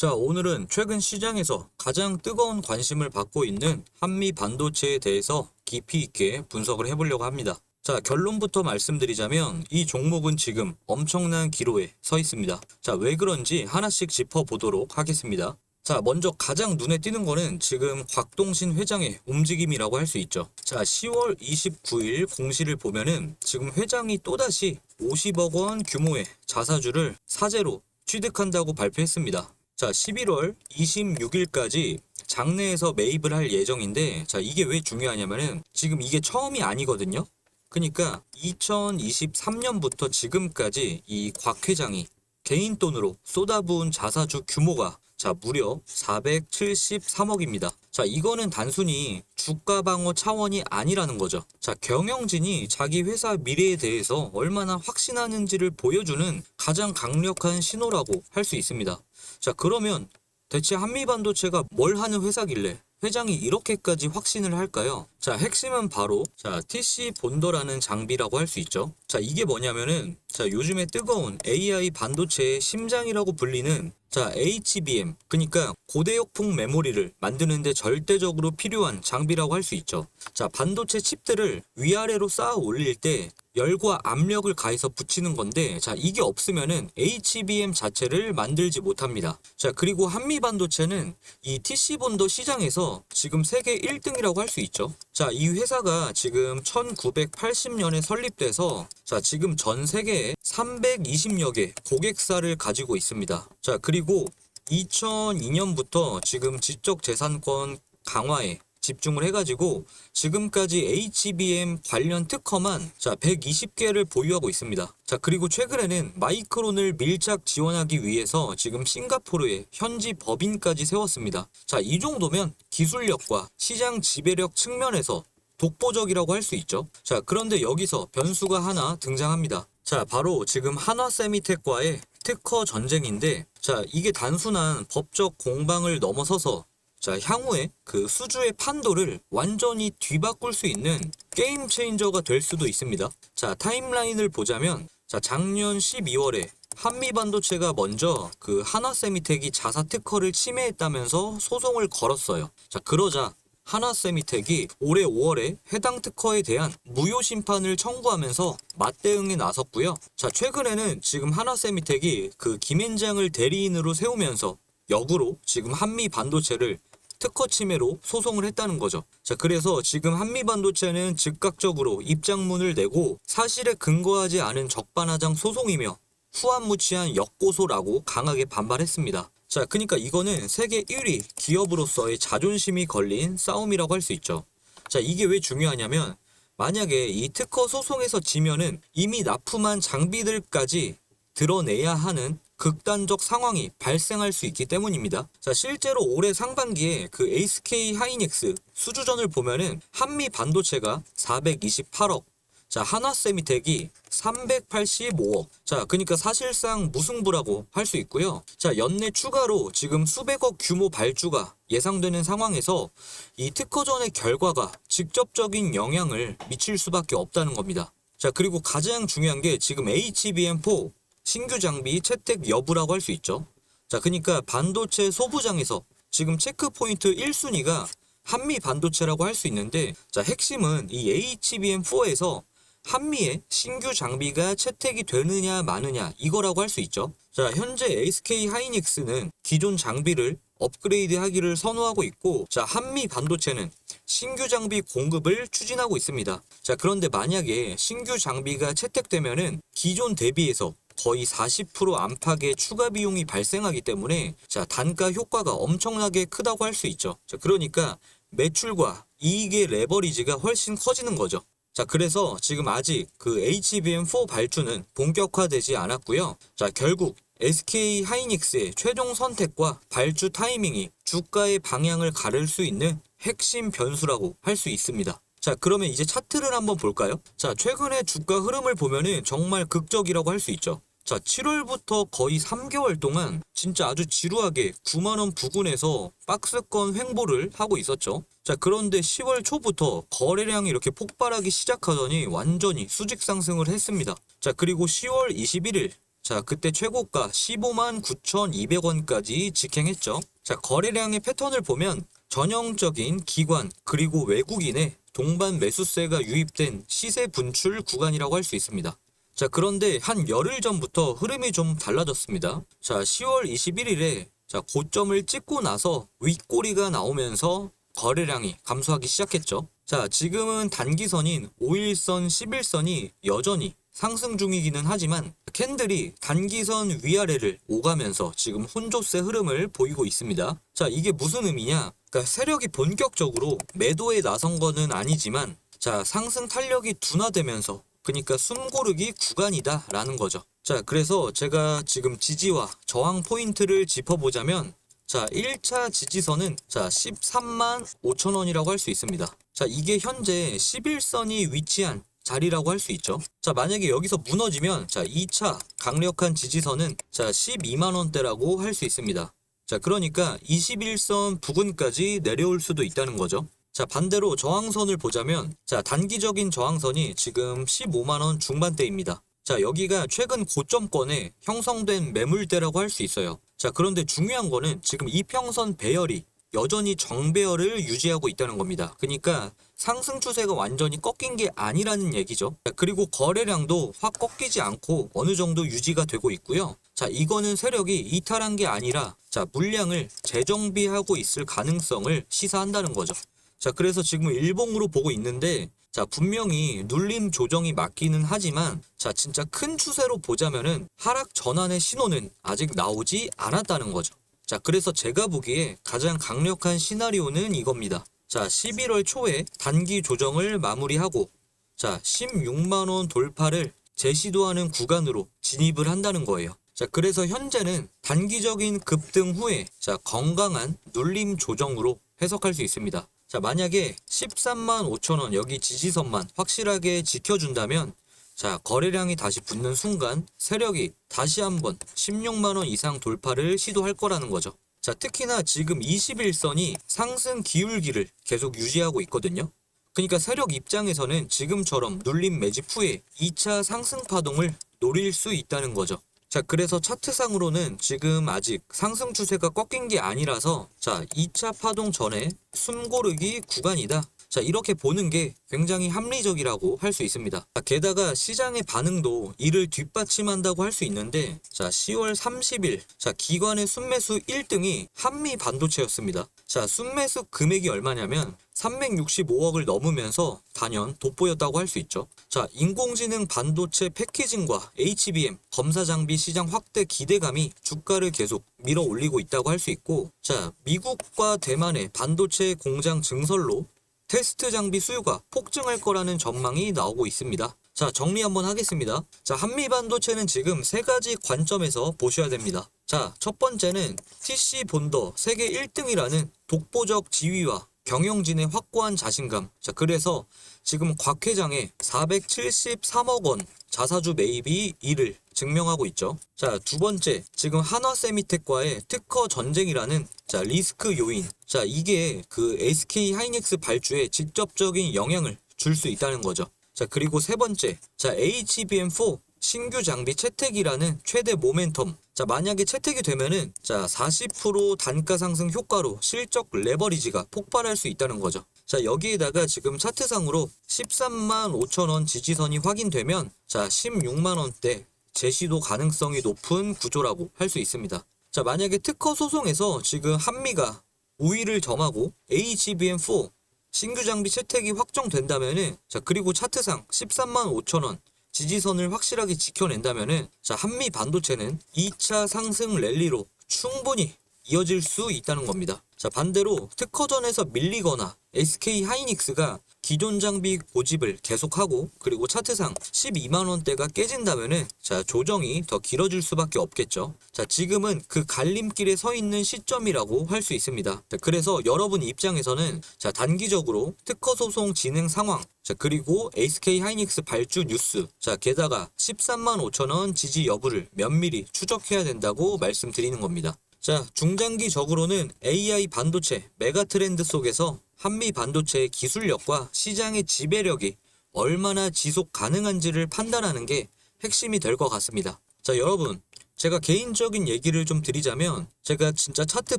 자, 오늘은 최근 시장에서 가장 뜨거운 관심을 받고 있는 한미 반도체에 대해서 깊이 있게 분석을 해보려고 합니다. 자, 결론부터 말씀드리자면 이 종목은 지금 엄청난 기로에 서 있습니다. 자, 왜 그런지 하나씩 짚어보도록 하겠습니다. 자, 먼저 가장 눈에 띄는 거는 지금 곽동신 회장의 움직임이라고 할 수 있죠. 자, 10월 29일 공시를 보면은 지금 회장이 또다시 50억 원 규모의 자사주를 사재로 취득한다고 발표했습니다. 자, 11월 26일까지 장내에서 매입을 할 예정인데, 자, 이게 왜 중요하냐면은 지금 이게 처음이 아니거든요. 그러니까 2023년부터 지금까지 이 곽 회장이 개인 돈으로 쏟아부은 자사주 규모가 자, 무려 473억입니다. 자, 이거는 단순히 주가 방어 차원이 아니라는 거죠. 자, 경영진이 자기 회사 미래에 대해서 얼마나 확신하는지를 보여주는 가장 강력한 신호라고 할 수 있습니다. 자, 그러면 대체 한미반도체가 뭘 하는 회사길래 회장이 이렇게까지 확신을 할까요? 자, 핵심은 바로 자, TC 본더라는 장비라고 할 수 있죠. 자, 이게 뭐냐면은 자, 요즘에 뜨거운 AI 반도체의 심장이라고 불리는 자, HBM, 그러니까 고대역풍 메모리를 만드는 데 절대적으로 필요한 장비라고 할 수 있죠. 자, 반도체 칩들을 위아래로 쌓아 올릴 때 열과 압력을 가해서 붙이는 건데, 자, 이게 없으면은 HBM 자체를 만들지 못합니다. 자, 그리고 한미 반도체는 이 TC 본더 시장에서 지금 세계 1등이라고 할 수 있죠. 자, 이 회사가 지금 1980년에 설립돼서 자, 지금 전 세계에 320여 개 고객사를 가지고 있습니다. 자, 그리고 2002년부터 지금 지적 재산권 강화에 집중을 해가지고 지금까지 HBM 관련 특허만 자 120개를 보유하고 있습니다. 자 그리고 최근에는 마이크론을 밀착 지원하기 위해서 지금 싱가포르에 현지 법인까지 세웠습니다. 자 이 정도면 기술력과 시장 지배력 측면에서 독보적이라고 할 수 있죠. 자 그런데 여기서 변수가 하나 등장합니다. 자 바로 지금 한화세미텍과의 특허 전쟁인데 자 이게 단순한 법적 공방을 넘어서서 자, 향후에 그 수주의 판도를 완전히 뒤바꿀 수 있는 게임 체인저가 될 수도 있습니다. 자, 타임라인을 보자면 자, 작년 12월에 한미 반도체가 먼저 그 하나세미텍이 자사 특허를 침해했다면서 소송을 걸었어요. 자, 그러자 하나세미텍이 올해 5월에 해당 특허에 대한 무효 심판을 청구하면서 맞대응에 나섰고요. 자, 최근에는 지금 하나세미텍이 그 김앤장을 대리인으로 세우면서 역으로 지금 한미 반도체를 특허 침해로 소송을 했다는 거죠. 자, 그래서 지금 한미 반도체는 즉각적으로 입장문을 내고 사실에 근거하지 않은 적반하장 소송이며 후한무치한 역고소라고 강하게 반발했습니다. 자, 그러니까 이거는 세계 1위 기업으로서의 자존심이 걸린 싸움이라고 할 수 있죠. 자, 이게 왜 중요하냐면 만약에 이 특허 소송에서 지면은 이미 납품한 장비들까지 드러내야 하는 극단적 상황이 발생할 수 있기 때문입니다. 자, 실제로 올해 상반기에 그 SK 하이닉스 수주전을 보면은 한미 반도체가 428억, 자, 한화세미텍이 385억. 자, 그러니까 사실상 무승부라고 할 수 있고요. 자, 연내 추가로 지금 수백억 규모 발주가 예상되는 상황에서 이 특허전의 결과가 직접적인 영향을 미칠 수밖에 없다는 겁니다. 자, 그리고 가장 중요한 게 지금 HBM4 신규 장비 채택 여부라고 할 수 있죠. 자, 그러니까 반도체 소부장에서 지금 체크 포인트 1순위가 한미 반도체라고 할 수 있는데, 자, 핵심은 이 HBM4에서 한미의 신규 장비가 채택이 되느냐 마느냐 이거라고 할 수 있죠. 자, 현재 SK 하이닉스는 기존 장비를 업그레이드 하기를 선호하고 있고, 자, 한미 반도체는 신규 장비 공급을 추진하고 있습니다. 자, 그런데 만약에 신규 장비가 채택되면은 기존 대비해서 거의 40% 안팎의 추가 비용이 발생하기 때문에 자, 단가 효과가 엄청나게 크다고 할 수 있죠. 자, 그러니까 매출과 이익의 레버리지가 훨씬 커지는 거죠. 자, 그래서 지금 아직 그 HBM4 발주는 본격화되지 않았고요. 자, 결국 SK 하이닉스의 최종 선택과 발주 타이밍이 주가의 방향을 가를 수 있는 핵심 변수라고 할 수 있습니다. 자, 그러면 이제 차트를 한번 볼까요? 자, 최근에 주가 흐름을 보면은 정말 극적이라고 할 수 있죠. 자, 7월부터 거의 3개월 동안 진짜 아주 지루하게 9만원 부근에서 박스권 횡보를 하고 있었죠. 자, 그런데 10월 초부터 거래량이 이렇게 폭발하기 시작하더니 완전히 수직 상승을 했습니다. 자, 그리고 10월 21일 자, 그때 최고가 15만 9,200원까지 직행했죠. 자, 거래량의 패턴을 보면 전형적인 기관 그리고 외국인의 동반 매수세가 유입된 시세 분출 구간이라고 할 수 있습니다. 자, 그런데 한 열흘 전부터 흐름이 좀 달라졌습니다. 자, 10월 21일에 자, 고점을 찍고 나서 윗꼬리가 나오면서 거래량이 감소하기 시작했죠. 자, 지금은 단기선인 5일선, 11선이 여전히 상승 중이기는 하지만 캔들이 단기선 위아래를 오가면서 지금 혼조세 흐름을 보이고 있습니다. 자, 이게 무슨 의미냐? 그러니까 세력이 본격적으로 매도에 나선 거는 아니지만 자, 상승 탄력이 둔화되면서 그러니까 숨고르기 구간이다 라는 거죠. 자, 그래서 제가 지금 지지와 저항 포인트를 짚어보자면 자, 1차 지지선은 자, 13만 5천 원이라고 할 수 있습니다. 자, 이게 현재 11선이 위치한 자리라고 할 수 있죠. 자, 만약에 여기서 무너지면 자, 2차 강력한 지지선은 자, 12만 원대라고 할 수 있습니다. 자, 그러니까 21선 부근까지 내려올 수도 있다는 거죠. 자, 반대로 저항선을 보자면 자, 단기적인 저항선이 지금 15만 원 중반대입니다. 자, 여기가 최근 고점권에 형성된 매물대라고 할 수 있어요. 자, 그런데 중요한 거는 지금 이평선 배열이 여전히 정배열을 유지하고 있다는 겁니다. 그러니까 상승 추세가 완전히 꺾인 게 아니라는 얘기죠. 자, 그리고 거래량도 확 꺾이지 않고 어느 정도 유지가 되고 있고요. 자, 이거는 세력이 이탈한 게 아니라 자, 물량을 재정비하고 있을 가능성을 시사한다는 거죠. 자, 그래서 지금 일봉으로 보고 있는데 자, 분명히 눌림 조정이 맞기는 하지만 자, 진짜 큰 추세로 보자면은 하락 전환의 신호는 아직 나오지 않았다는 거죠. 자, 그래서 제가 보기에 가장 강력한 시나리오는 이겁니다. 자, 11월 초에 단기 조정을 마무리하고 자, 16만 원 돌파를 재시도하는 구간으로 진입을 한다는 거예요. 자, 그래서 현재는 단기적인 급등 후에 자, 건강한 눌림 조정으로 해석할 수 있습니다. 자, 만약에 13만 5천 원 여기 지지선만 확실하게 지켜준다면 자, 거래량이 다시 붙는 순간 세력이 다시 한번 16만 원 이상 돌파를 시도할 거라는 거죠. 자, 특히나 지금 21선이 상승 기울기를 계속 유지하고 있거든요. 그러니까 세력 입장에서는 지금처럼 눌림 매집 후에 2차 상승 파동을 노릴 수 있다는 거죠. 자, 그래서 차트상으로는 지금 아직 상승 추세가 꺾인 게 아니라서 자, 2차 파동 전에 숨고르기 구간이다. 자, 이렇게 보는 게 굉장히 합리적이라고 할 수 있습니다. 자, 게다가 시장의 반응도 이를 뒷받침한다고 할 수 있는데, 자, 10월 30일, 자, 기관의 순매수 1등이 한미 반도체였습니다. 자, 순매수 금액이 얼마냐면 365억을 넘으면서 단연 돋보였다고 할 수 있죠. 자, 인공지능 반도체 패키징과 HBM 검사 장비 시장 확대 기대감이 주가를 계속 밀어 올리고 있다고 할 수 있고, 자, 미국과 대만의 반도체 공장 증설로 테스트 장비 수요가 폭증할 거라는 전망이 나오고 있습니다. 자, 정리 한번 하겠습니다. 자, 한미 반도체는 지금 세 가지 관점에서 보셔야 됩니다. 자, 첫 번째는 TC 본더 세계 1등이라는 독보적 지위와 경영진의 확고한 자신감. 자, 그래서 지금 곽 회장의 473억 원 자사주 매입이 이를 증명하고 있죠. 자, 두 번째, 지금 한화세미텍과의 특허 전쟁이라는 자, 리스크 요인. 자, 이게 그 SK 하이닉스 발주에 직접적인 영향을 줄 수 있다는 거죠. 자, 그리고 세 번째, 자, HBM4 신규 장비 채택이라는 최대 모멘텀. 자, 만약에 채택이 되면은 자, 40% 단가 상승 효과로 실적 레버리지가 폭발할 수 있다는 거죠. 자, 여기에다가 지금 차트상으로 13만 5천 원 지지선이 확인되면 자, 16만 원대 제시도 가능성이 높은 구조라고 할 수 있습니다. 자, 만약에 특허 소송에서 지금 한미가 우위를 점하고 HBM4 신규 장비 채택이 확정된다면은 자, 그리고 차트상 13만 5천 원 지지선을 확실하게 지켜낸다면은 자, 한미 반도체는 2차 상승 랠리로 충분히 이어질 수 있다는 겁니다. 자, 반대로 특허전에서 밀리거나 SK 하이닉스가 기존 장비 고집을 계속하고 그리고 차트상 12만 원대가 깨진다면은 자, 조정이 더 길어질 수밖에 없겠죠. 자, 지금은 그 갈림길에 서 있는 시점이라고 할 수 있습니다. 자, 그래서 여러분 입장에서는 자, 단기적으로 특허 소송 진행 상황 자, 그리고 SK 하이닉스 발주 뉴스. 자, 게다가 13만 5천 원 지지 여부를 면밀히 추적해야 된다고 말씀드리는 겁니다. 자, 중장기적으로는 AI 반도체 메가 트렌드 속에서 한미 반도체의 기술력과 시장의 지배력이 얼마나 지속 가능한지를 판단하는 게 핵심이 될 것 같습니다. 자, 여러분. 제가 개인적인 얘기를 좀 드리자면 제가 진짜 차트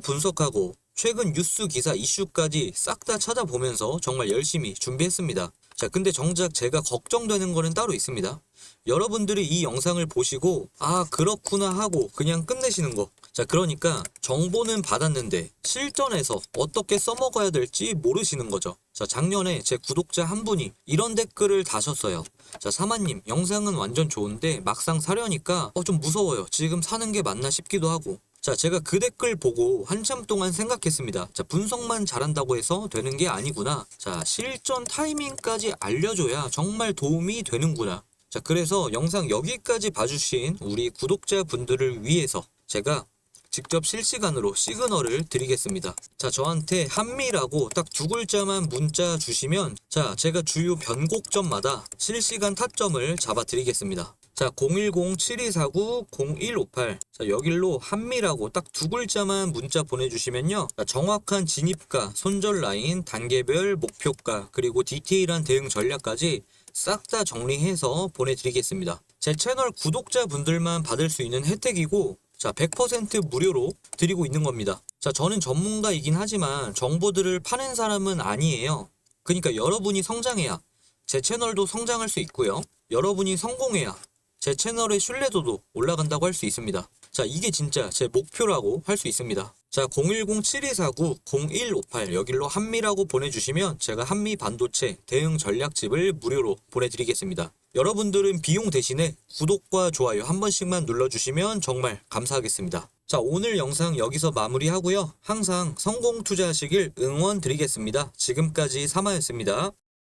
분석하고 최근 뉴스 기사 이슈까지 싹 다 찾아보면서 정말 열심히 준비했습니다. 자, 근데 정작 제가 걱정되는 거는 따로 있습니다. 여러분들이 이 영상을 보시고 아 그렇구나 하고 그냥 끝내시는 거. 자 그러니까 정보는 받았는데 실전에서 어떻게 써먹어야 될지 모르시는 거죠. 자 작년에 제 구독자 한 분이 이런 댓글을 다셨어요. 자 사마님 영상은 완전 좋은데 막상 사려니까 어 좀 무서워요. 지금 사는 게 맞나 싶기도 하고. 자, 제가 그 댓글 보고 한참 동안 생각했습니다. 자, 분석만 잘한다고 해서 되는 게 아니구나. 자, 실전 타이밍까지 알려줘야 정말 도움이 되는구나. 자, 그래서 영상 여기까지 봐주신 우리 구독자분들을 위해서 제가 직접 실시간으로 시그널을 드리겠습니다. 자, 저한테 한미라고 딱 두 글자만 문자 주시면 자, 제가 주요 변곡점마다 실시간 타점을 잡아 드리겠습니다. 자, 010-7249-0158. 자, 여길로 한미라고 딱 두 글자만 문자 보내주시면요. 자, 정확한 진입가, 손절 라인, 단계별 목표가, 그리고 디테일한 대응 전략까지 싹 다 정리해서 보내드리겠습니다. 제 채널 구독자분들만 받을 수 있는 혜택이고, 자, 100% 무료로 드리고 있는 겁니다. 자, 저는 전문가이긴 하지만 정보들을 파는 사람은 아니에요. 그러니까 여러분이 성장해야 제 채널도 성장할 수 있고요. 여러분이 성공해야 제 채널의 신뢰도도 올라간다고 할 수 있습니다. 자, 이게 진짜 제 목표라고 할 수 있습니다. 자, 010-7249-0158 여길로 한미라고 보내주시면 제가 한미 반도체 대응 전략집을 무료로 보내드리겠습니다. 여러분들은 비용 대신에 구독과 좋아요 한 번씩만 눌러주시면 정말 감사하겠습니다. 자, 오늘 영상 여기서 마무리하고요. 항상 성공 투자하시길 응원 드리겠습니다. 지금까지 사마였습니다.